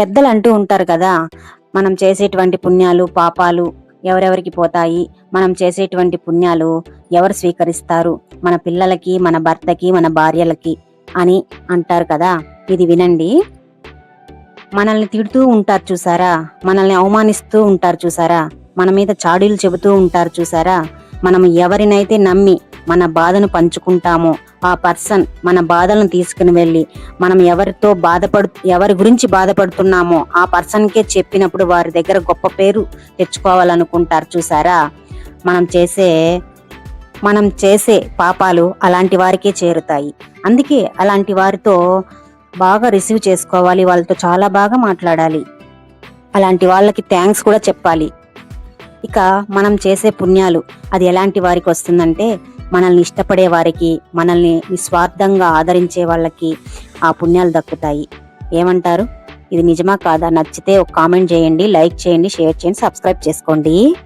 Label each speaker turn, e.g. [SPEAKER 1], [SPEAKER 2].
[SPEAKER 1] పెద్దలు అంటూ ఉంటారు కదా. మనం చేసేటువంటి పుణ్యాలు పాపాలు ఎవరెవరికి పోతాయి? మనం చేసేటువంటి పుణ్యాలు ఎవరు స్వీకరిస్తారు? మన పిల్లలకి మన భర్తకి మన భార్యలకి అని అంటారు కదా. ఇది వినండి. మనల్ని తిడుతూ ఉంటారు చూసారా? మనల్ని అవమానిస్తూ ఉంటారు చూసారా? మన మీద చాడీలు చెబుతూ ఉంటారు చూసారా? మనం ఎవరినైతే నమ్మి మన బాధను పంచుకుంటామో ఆ పర్సన్ మన బాధలను తీసుకుని వెళ్ళి మనం ఎవరితో బాధపడు ఎవరి గురించి బాధపడుతున్నామో ఆ పర్సన్కే చెప్పినప్పుడు వారి దగ్గర గొప్ప పేరు తెచ్చుకోవాలనుకుంటారు. చూసారా? మనం చేసే మనం చేసే పాపాలు అలాంటి వారికే చేరుతాయి. అందుకే అలాంటి వారితో బాగా రిసీవ్ చేసుకోవాలి వాళ్ళతో చాలా బాగా మాట్లాడాలి. అలాంటి వాళ్ళకి థ్యాంక్స్ కూడా చెప్పాలి. ఇక మనం చేసే పుణ్యాలు అది ఎలాంటి వారికి వస్తుందంటే మనల్ని ఇష్టపడే వారికి మనల్ని నిస్వార్థంగా ఆదరించే వాళ్ళకి ఆ పుణ్యాలు దక్కుతాయి. ఏమంటారు? ఇది నిజమా కాదా? నచ్చితే ఒక కామెంట్ చేయండి లైక్ చేయండి షేర్ చేయండి సబ్స్క్రైబ్ చేసుకోండి.